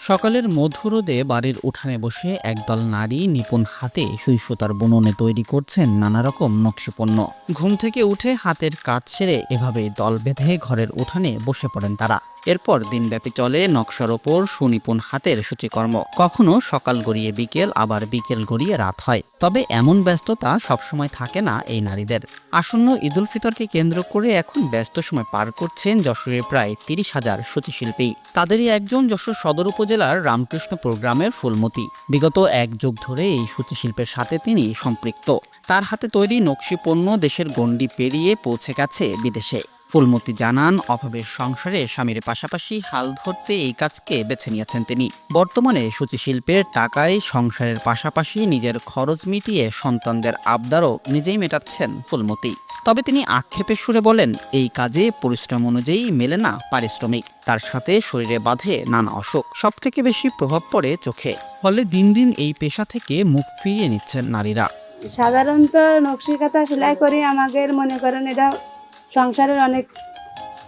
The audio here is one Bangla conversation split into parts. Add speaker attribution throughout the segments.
Speaker 1: সকালের মধুরোদে বাড়ির উঠানে বসে একদল নারী নিপুণ হাতে সুই সুতার বুননে তৈরি করছেন নানা রকম নকশিপণ্য ঘুম থেকে উঠে হাতের কাজ সেরে এভাবে দল বেঁধে ঘরের উঠানে বসে পড়েন তারা। এরপর দিনব্যাপী চলে নকশার ওপর সুনিপুণ হাতের সূচিকর্ম। কখনো সকাল গড়িয়ে বিকেল, আবার বিকেল গড়িয়ে রাত হয়। তবে এমন ব্যস্ততা সবসময় থাকে না এই নারীদের। আসন্ন ঈদুল ফিতরকে কেন্দ্র করে এখন ব্যস্ত সময় পার করছেন যশোরের প্রায় তিরিশ হাজার সূচিশিল্পী। তাদেরই একজন যশোর সদর উপজেলার রামকৃষ্ণ প্রোগ্রামের ফুলমতি। বিগত এক যুগ ধরে এই সূচিশিল্পের সাথে তিনি সম্পৃক্ত। তার হাতে তৈরি নকশি পণ্য দেশের গণ্ডি পেরিয়ে পৌঁছে গেছে বিদেশে। ফুলমতি জানান, অভাবের সংসারে স্বামীর পাশাপাশি হাল ধরতে এই কাজকে বেছে নিয়েছেন তিনি। বর্তমানে সূচিশিল্পের টাকায় সংসারের পাশাপাশি নিজের খরচ মিটিয়ে সন্তানদের আবদারও নিজেই মেটাচ্ছেন ফুলমতি। তবে তিনি আক্ষেপের সুরে বলেন, এই কাজে পরিশ্রম অনুযায়ী মেলে না পারিশ্রমিক। তার সাথে শরীরে বাঁধে নানা অসুখ, সবথেকে বেশি প্রভাব পড়ে চোখে। ফলে দিন দিন এই পেশা থেকে মুখ ফিরিয়ে নিচ্ছেন নারীরা।
Speaker 2: সাধারণত নকশি কাঁথা সেলাই করি, আমাদের মনে করেন এটা সংসারের অনেক,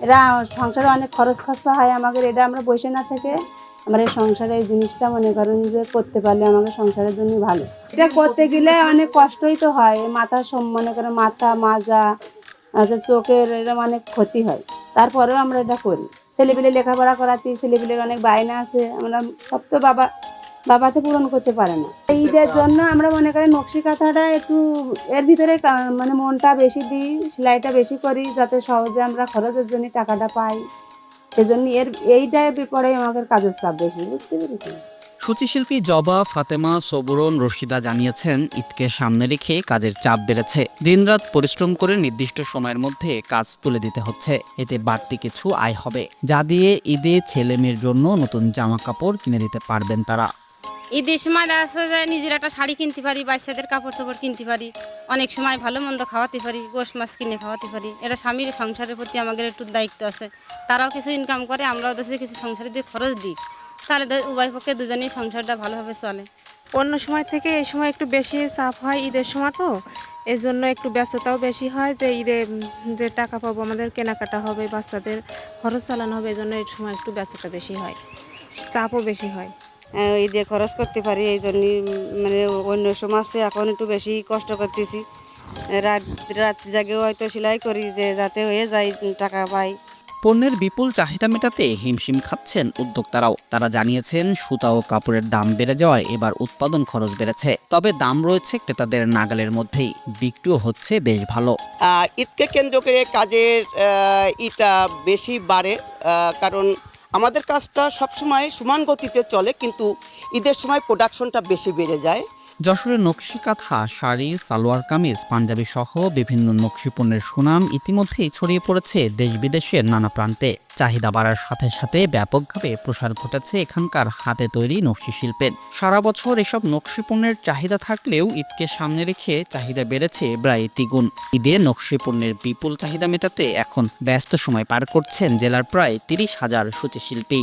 Speaker 2: এরা সংসারে অনেক খরচ খরচা হয় আমাদের, এটা আমরা বসে না থেকে আমরা এই সংসারে এই জিনিসটা মনে করেন যে করতে পারলে আমাদের সংসারের জন্য ভালো। এটা করতে গেলে অনেক কষ্টই তো হয়, মাথা সম- মনে করেন মাথা মাজা আচ্ছা চোখের এরকম অনেক ক্ষতি হয়। তারপরেও আমরা এটা করি। ছেলেপিলে লেখাপড়া করাচ্ছি ছেলেপিলের অনেক বায়না আছে, আমরা সব তো বাবা বাবা তো পূরণ করতে পারে না। ঈদের জন্য আমরা মনে করি নকশি কাঁথাটা একটু এর ভিতরে মানে মনটা বেশি দিই, সেলাইটা বেশি করি, যাতে সহজে আমরা খরচের জন্য টাকাটা পাই। সেজন্য এর, এইটার পরে আমাদের কাজের চাপ বেশি, বুঝতে পেরেছি
Speaker 1: সূচিশিল্পী জবা, ফাতেমা সবুরন রশিদা জানিয়েছেন, ঈদকে সামনে রেখে কাজের চাপ বেড়েছে। দিনরাত পরিশ্রম করে নির্দিষ্ট সময়ের মধ্যে কাজ তুলে দিতে হচ্ছে। এতে বাড়তি কিছু আয় হবে। যা দিয়ে ঈদে ছেলে মেয়ের জন্য নতুন জামা কাপড় কিনে দিতে পারবেন তারা।
Speaker 3: ঈদের সময় দেখা যাচ্ছে যে নিজের একটা শাড়ি কিনতে পারি, বাচ্চাদের কাপড় চোপড় কিনতে পারি, অনেক সময় ভালো মন্দ খাওয়াতে পারি, গোশ মাছ কিনে খাওয়াতে পারি। এটা স্বামীর সংসারের প্রতি আমাদের একটু দায়িত্ব আছে। তারাও কিছু ইনকাম করে, আমরাও ওদের কিছু সংসারে দিয়ে খরচ দিই। তাহলে উভয় পক্ষে দুজনেই সংসারটা ভালোভাবে চলে।
Speaker 4: অন্য সময় থেকে এই সময় একটু বেশি চাপ হয় ঈদের সময় তো এই জন্য একটু ব্যস্ততাও বেশি হয় যে ঈদে যে টাকা পাবো, আমাদের কেনাকাটা হবে, বাচ্চাদের খরচ চালানো হবে এই জন্য এই সময় একটু ব্যস্ততা বেশি হয়, চাপও বেশি হয়।
Speaker 5: ঈদে খরচ করতে পারি এই জন্যই মানে অন্য সমাজে এখন একটু বেশি কষ্ট করতেছি। রাত রাত জাগেও হয়তো সেলাই করি যে যাতে হয়ে যায় টাকা পাই।
Speaker 1: পণ্যের বিপুল চাহিদা মেটাতে হিমশিম খাচ্ছেন উদ্যোক্তারাও। তারা জানিয়েছেন সুতা ও কাপড়ের দাম বেড়ে যাওয়ায় এবার উৎপাদন খরচ বেড়েছে। তবে দাম রয়েছে ক্রেতাদের নাগালের মধ্যেই। বিক্রিও হচ্ছে বেশ ভালো।
Speaker 6: ঈদকে কেন্দ্র করে কাজের ইটা বেশি বাড়ে কারণ আমাদের কাজটা সবসময় সমান গতিতে চলে কিন্তু ঈদের সময় প্রোডাকশনটা বেশি বেড়ে যায়।
Speaker 1: যশোরের নকশি কাঁথা শাড়ি, সালোয়ার কামিজ, পাঞ্জাবি সহ বিভিন্ন নকশি পণ্যের সুনাম ইতিমধ্যেই ছড়িয়ে পড়েছে দেশ বিদেশের নানা প্রান্তে। চাহিদা বাড়ার সাথে সাথে ব্যাপকভাবে প্রসার ঘটেছে এখানকার হাতে তৈরি নকশি শিল্পের। সারা বছর এসব নকশি পণ্যের চাহিদা থাকলেও ঈদকে সামনে রেখে চাহিদা বেড়েছে প্রায় দ্বিগুণ। ঈদে নকশি পণ্যের বিপুল চাহিদা মেটাতে এখন ব্যস্ত সময় পার করছেন জেলার প্রায় তিরিশ হাজার সূচিশিল্পী